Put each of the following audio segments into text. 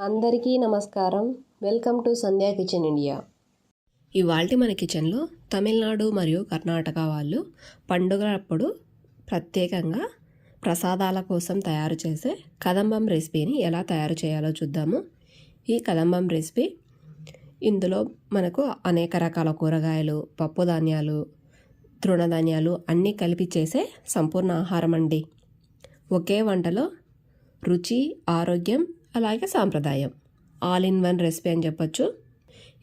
అందరికీ నమస్కారం. Welcome to Sandhya kitchen India. ఇవాల్టి మన కిచెన్లో తమిళనాడు మరియు కర్ణాటక వాళ్ళు పండుగలప్పుడు ప్రత్యేకంగా ప్రసాదాల కోసం తయారు చేసే కదంబం రెసిపీని ఎలా తయారు చేయాలో చూద్దాము. ఈ కదంబం రెసిపీ ఇందులో మనకు అనేక రకాల కూరగాయలు పప్పు ధాన్యాలు తృణధాన్యాలు అన్నీ కలిపి చేసే సంపూర్ణ ఆహారం అండి. ఒకే వంటలో రుచి ఆరోగ్యం అలాగే సాంప్రదాయం. ఆల్ ఇన్ వన్ రెసిపీ అని చెప్పొచ్చు.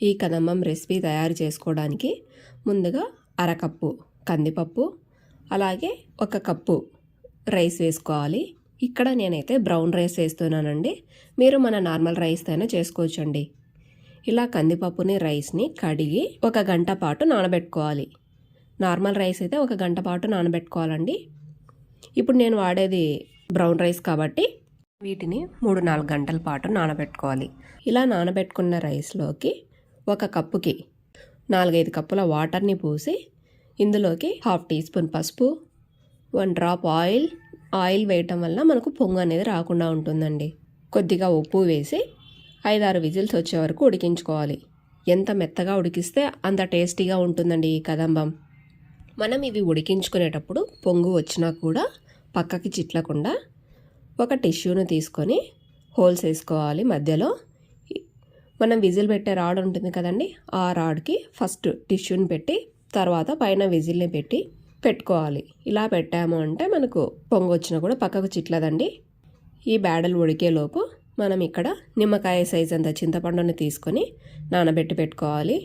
ఈ కదమ్మం రెసిపీ తయారు చేసుకోవడానికి ముందుగా అరకప్పు కందిపప్పు అలాగే ఒక కప్పు రైస్ వేసుకోవాలి. ఇక్కడ నేనైతే బ్రౌన్ రైస్ వేస్తున్నానండి. మీరు మన నార్మల్ రైస్ అయినా చేసుకోవచ్చండి. ఇలా కందిపప్పుని రైస్ని కడిగి ఒక గంట పాటు నానబెట్టుకోవాలి. నార్మల్ రైస్ అయితే ఒక గంట పాటు నానబెట్టుకోవాలండి. ఇప్పుడు నేను వాడేది బ్రౌన్ రైస్ కాబట్టి వీటిని మూడు నాలుగు గంటల పాటు నానబెట్టుకోవాలి. ఇలా నానబెట్టుకున్న రైస్లోకి ఒక కప్పుకి నాలుగైదు కప్పుల వాటర్ని పోసి ఇందులోకి హాఫ్ టీ స్పూన్ పసుపు వన్ డ్రాప్ ఆయిల్. ఆయిల్ వేయటం వల్ల మనకు పొంగు అనేది రాకుండా ఉంటుందండి. కొద్దిగా ఉప్పు వేసి ఐదారు విజిల్స్ వచ్చే వరకు ఉడికించుకోవాలి. ఎంత మెత్తగా ఉడికిస్తే అంత టేస్టీగా ఉంటుందండి ఈ కదంబం. మనం ఇవి ఉడికించుకునేటప్పుడు పొంగు వచ్చినా కూడా పక్కకి చిట్లకుండా ఒక టిష్యూను తీసుకొని హోల్స్ వేసుకోవాలి మధ్యలో. మనం విజిల్ పెట్టే రాడ్ ఉంటుంది కదండి ఆ రాడ్కి ఫస్ట్ టిష్యూని పెట్టి తర్వాత పైన విజిల్ని పెట్టి పెట్టుకోవాలి. ఇలా పెట్టాము అంటే మనకు పొంగు వచ్చినా కూడా పక్కకు చిట్లదండి. ఈ బ్యాడలు ఉడికేలోపు మనం ఇక్కడ నిమ్మకాయ సైజ్ అంత చింతపండుని తీసుకొని నానబెట్టి పెట్టుకోవాలి.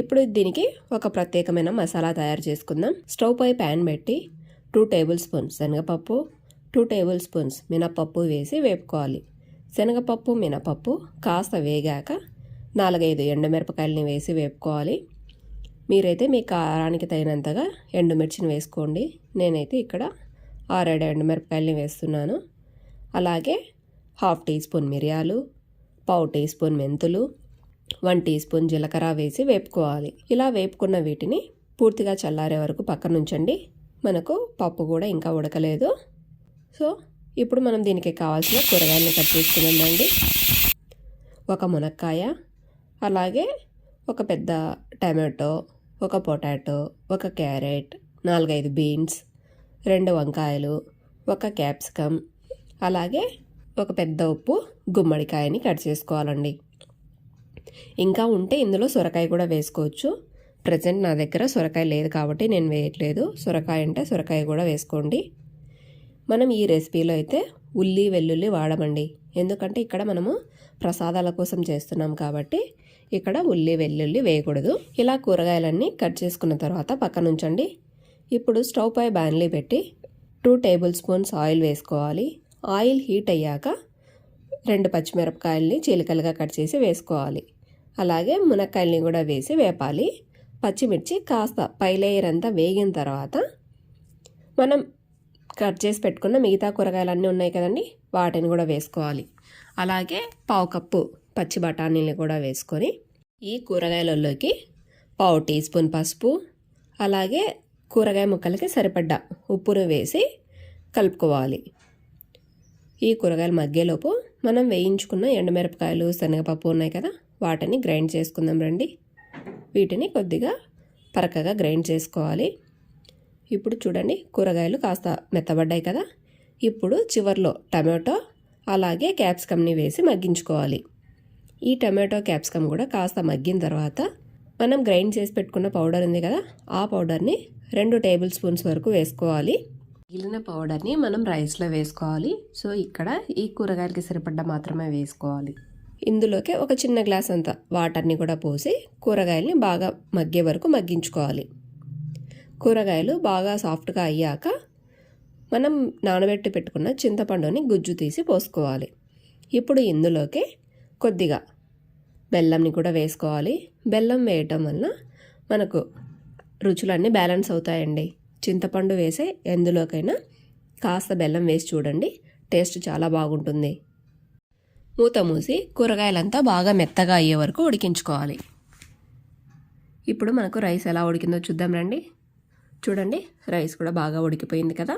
ఇప్పుడు దీనికి ఒక ప్రత్యేకమైన మసాలా తయారు చేసుకుందాం. స్టవ్ పై ప్యాన్ పెట్టి టూ టేబుల్ స్పూన్స్ శనగపప్పు టూ టేబుల్ స్పూన్స్ మినపప్పు వేసి వేపుకోవాలి. శనగపప్పు మినపప్పు కాస్త వేగాక నాలుగైదు ఎండుమిరపకాయలని వేసి వేపుకోవాలి. మీరైతే మీ కారానికి తగినంతగా ఎండుమిర్చిని వేసుకోండి. నేనైతే ఇక్కడ ఆరేడు ఎండుమిరపకాయలని వేస్తున్నాను. అలాగే హాఫ్ టీ స్పూన్ మిరియాలు పావు టీ స్పూన్ మెంతులు వన్ టీ స్పూన్ జీలకర్ర వేసి వేపుకోవాలి. ఇలా వేపుకున్న వీటిని పూర్తిగా చల్లారే వరకు పక్కనుంచండి. మనకు పప్పు కూడా ఇంకా ఉడకలేదు. సో ఇప్పుడు మనం దీనికి కావాల్సిన కూరగాయలను కట్ చేసుకున్నామండి ఒక మునక్కాయ అలాగే ఒక పెద్ద టమాటో ఒక పొటాటో ఒక క్యారెట్ నాలుగైదు బీన్స్ రెండు వంకాయలు ఒక క్యాప్సికమ్ అలాగే ఒక పెద్ద ఉప్పు గుమ్మడికాయని కట్ చేసుకోవాలండి. ఇంకా ఉంటే ఇందులో సొరకాయ కూడా వేసుకోవచ్చు. ప్రజెంట్ నా దగ్గర సొరకాయ లేదు కాబట్టి నేను వేయట్లేదు. సొరకాయ అంటే సొరకాయ కూడా వేసుకోండి. మనం ఈ రెసిపీలో అయితే ఉల్లి వెల్లుల్లి వాడమండి. ఎందుకంటే ఇక్కడ మనము ప్రసాదాల కోసం చేస్తున్నాం కాబట్టి ఇక్కడ ఉల్లి వెల్లుల్లి వేయకూడదు. ఇలా కూరగాయలన్నీ కట్ చేసుకున్న తర్వాత పక్కన ఉంచండి. ఇప్పుడు స్టవ్ పై బ్యాన్లీ పెట్టి టూ టేబుల్ స్పూన్స్ ఆయిల్ వేసుకోవాలి. ఆయిల్ హీట్ అయ్యాక రెండు పచ్చిమిరపకాయల్ని చీలికలుగా కట్ చేసి వేసుకోవాలి. అలాగే మునక్కాయల్ని కూడా వేసి వేపాలి. పచ్చిమిర్చి కాస్త పై లేయర్ అంతా వేగిన తర్వాత మనం కట్ చేసి పెట్టుకున్న మిగతా కూరగాయలన్నీ ఉన్నాయి కదండి వాటిని కూడా వేసుకోవాలి. అలాగే పావు కప్పు పచ్చి బఠానీని కూడా వేసుకొని ఈ కూరగాయలలోకి పావు టీ స్పూన్ పసుపు అలాగే కూరగాయ ముక్కలకి సరిపడ్డ ఉప్పును వేసి కలుపుకోవాలి. ఈ కూరగాయలు మగ్గేలోపు మనం వేయించుకున్న ఎండుమిరపకాయలు శనగపప్పు ఉన్నాయి కదా వాటిని గ్రైండ్ చేసుకుందాం రండి. వీటిని కొద్దిగా పరకగా గ్రైండ్ చేసుకోవాలి. ఇప్పుడు చూడండి కూరగాయలు కాస్త మెత్తబడ్డాయి కదా. ఇప్పుడు చివర్లో టమాటో అలాగే క్యాప్సికమ్ని వేసి మగ్గించుకోవాలి. ఈ టమాటో క్యాప్సికమ్ కూడా కాస్త మగ్గిన తర్వాత మనం గ్రైండ్ చేసి పెట్టుకున్న పౌడర్ ఉంది కదా ఆ పౌడర్ని రెండు టేబుల్ స్పూన్స్ వరకు వేసుకోవాలి. మిగిలిన పౌడర్ని మనం రైస్లో వేసుకోవాలి. సో ఇక్కడ ఈ కూరగాయలకి సరిపడ్డ మాత్రమే వేసుకోవాలి. ఇందులోకి ఒక చిన్న గ్లాస్ అంత వాటర్ని కూడా పోసి కూరగాయల్ని బాగా మగ్గే వరకు మగ్గించుకోవాలి. కూరగాయలు బాగా సాఫ్ట్గా అయ్యాక మనం నానబెట్టి పెట్టుకున్న చింతపండుని గుజ్జు తీసి పోసుకోవాలి. ఇప్పుడు ఇందులోకి కొద్దిగా బెల్లంని కూడా వేసుకోవాలి. బెల్లం వేయటం వల్ల మనకు రుచులన్నీ బ్యాలెన్స్ అవుతాయండి. చింతపండు వేసే ఎందులోకైనా కాస్త బెల్లం వేసి చూడండి. టేస్ట్ చాలా బాగుంటుంది. మూత మూసి కూరగాయలంతా బాగా మెత్తగా అయ్యే వరకు ఉడికించుకోవాలి. ఇప్పుడు మనకు రైస్ ఎలా ఉడికిందో చూద్దాం రండి. చూడండి రైస్ కూడా బాగా ఉడికిపోయింది కదా.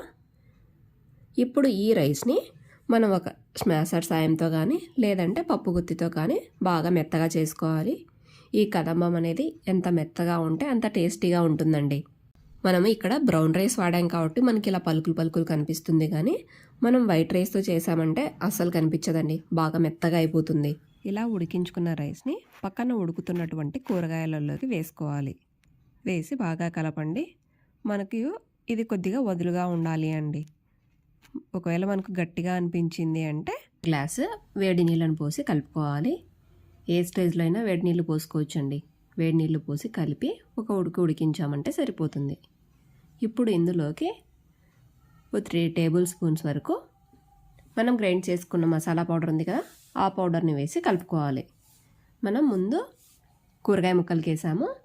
ఇప్పుడు ఈ రైస్ని మనం ఒక స్మాసర్ సాయంతో కానీ లేదంటే పప్పు గుత్తితో కానీ బాగా మెత్తగా చేసుకోవాలి. ఈ కదంబం అనేది ఎంత మెత్తగా ఉంటే అంత టేస్టీగా ఉంటుందండి. మనం ఇక్కడ బ్రౌన్ రైస్ వాడాం కాబట్టి మనకి ఇలా పలుకులు పలుకులు కనిపిస్తుంది కానీ మనం వైట్ రైస్తో చేసామంటే అస్సలు కనిపించదండి. బాగా మెత్తగా అయిపోతుంది. ఇలా ఉడికించుకున్న రైస్ని పక్కన ఉడుకుతున్నటువంటి కూరగాయలలోకి వేసుకోవాలి. వేసి బాగా కలపండి. మనకి ఇది కొద్దిగా వదులుగా ఉండాలి అండి. ఒకవేళ మనకు గట్టిగా అనిపించింది అంటే గ్లాసు వేడి నీళ్ళని పోసి కలుపుకోవాలి. ఏ స్టేజ్లో అయినా వేడి నీళ్ళు పోసుకోవచ్చండి. వేడి నీళ్ళు పోసి కలిపి ఒక ఉడికి ఉడికించామంటే సరిపోతుంది. ఇప్పుడు ఇందులోకి ఒక త్రీ టేబుల్ స్పూన్స్ వరకు మనం గ్రైండ్ చేసుకున్న మసాలా పౌడర్ ఉంది కదా ఆ పౌడర్ని వేసి కలుపుకోవాలి. మనం ముందు కూరగాయ ముక్కలకి వేసాము.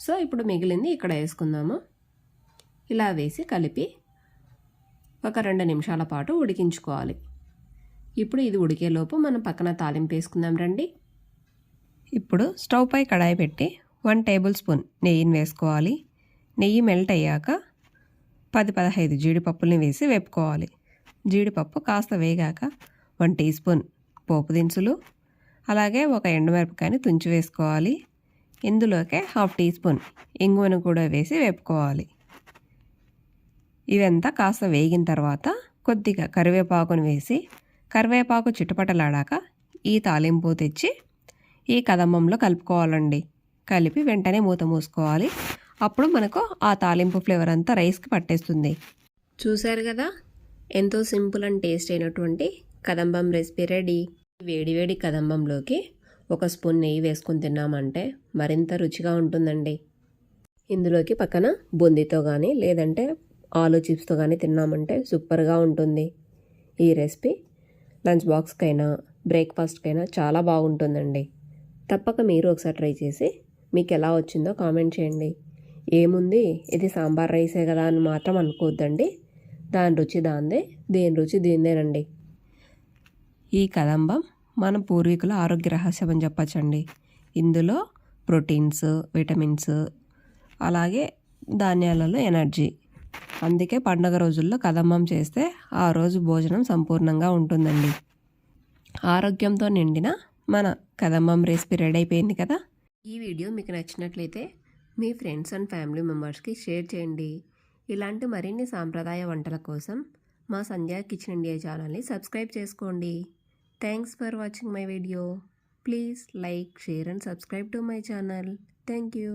సో ఇప్పుడు మిగిలింది ఇక్కడ వేసుకుందాము. ఇలా వేసి కలిపి ఒక రెండు నిమిషాల పాటు ఉడికించుకోవాలి. ఇప్పుడు ఇది ఉడికేలోపు మనం పక్కన తాలింపు వేసుకుందాం రండి. ఇప్పుడు స్టవ్ పై కడాయి పెట్టి వన్ టేబుల్ స్పూన్ నెయ్యిని వేసుకోవాలి. నెయ్యి మెల్ట్ అయ్యాక పది పదహైదు జీడిపప్పుల్ని వేసి వేపుకోవాలి. జీడిపప్పు కాస్త వేగాక వన్ టీ స్పూన్ పోపు దినుసులు అలాగే ఒక ఎండుమిరపకాయని తుంచి వేసుకోవాలి. ఇందులోకే హాఫ్ టీ స్పూన్ ఇంగువను కూడా వేసి వేపుకోవాలి. ఇవంతా కాస్త వేగిన తర్వాత కొద్దిగా కరివేపాకును వేసి కరివేపాకు చిటపటలాడాక ఈ తాలింపు తెచ్చి ఈ కదంబంలో కలుపుకోవాలండి. కలిపి వెంటనే మూత మూసుకోవాలి. అప్పుడు మనకు ఆ తాలింపు ఫ్లేవర్ అంతా రైస్కి పట్టేస్తుంది. చూశారు కదా? ఎంతో సింపుల్ అండ్ టేస్ట్ అయినటువంటి కదంబం రెసిపీ రెడీ. వేడి వేడి కదంబంలోకి ఒక స్పూన్ నెయ్యి వేసుకొని తిన్నామంటే మరింత రుచిగా ఉంటుందండి. ఇందులోకి పక్కన బూందీతో కానీ లేదంటే ఆలు చిప్స్తో కానీ తిన్నామంటే సూపర్గా ఉంటుంది. ఈ రెసిపీ లంచ్ బాక్స్కైనా బ్రేక్ఫాస్ట్కైనా చాలా బాగుంటుందండి. తప్పక మీరు ఒకసారి ట్రై చేసి మీకు ఎలా వచ్చిందో కామెంట్ చేయండి. ఏముంది? ఇది సాంబార్ రైసే కదా అని మాత్రం అనుకోవద్దండి దాని రుచి దాందే దేని రుచి దీందేనండి ఈ కదంబం మన పూర్వీకుల ఆరోగ్య రహస్యం అని చెప్పచ్చండి. ఇందులో ప్రోటీన్స్ విటమిన్స్ అలాగే ధాన్యాలలో ఎనర్జీ అందుకే పండగ రోజుల్లో కదమ్మం చేస్తే ఆ రోజు భోజనం సంపూర్ణంగా ఉంటుందండి. ఆరోగ్యంతో నిండిన మన కదమ్మం రెసిపీ రెడీ అయిపోయింది కదా? ఈ వీడియో మీకు నచ్చినట్లయితే మీ ఫ్రెండ్స్ అండ్ ఫ్యామిలీ మెంబర్స్కి షేర్ చేయండి. ఇలాంటి మరిన్ని సాంప్రదాయ వంటల కోసం మా సంధ్యా కిచెన్ ఇండియా ఛానల్ని సబ్స్క్రైబ్ చేసుకోండి. Thanks for watching my video. Please like share and subscribe to my channel. Thank you.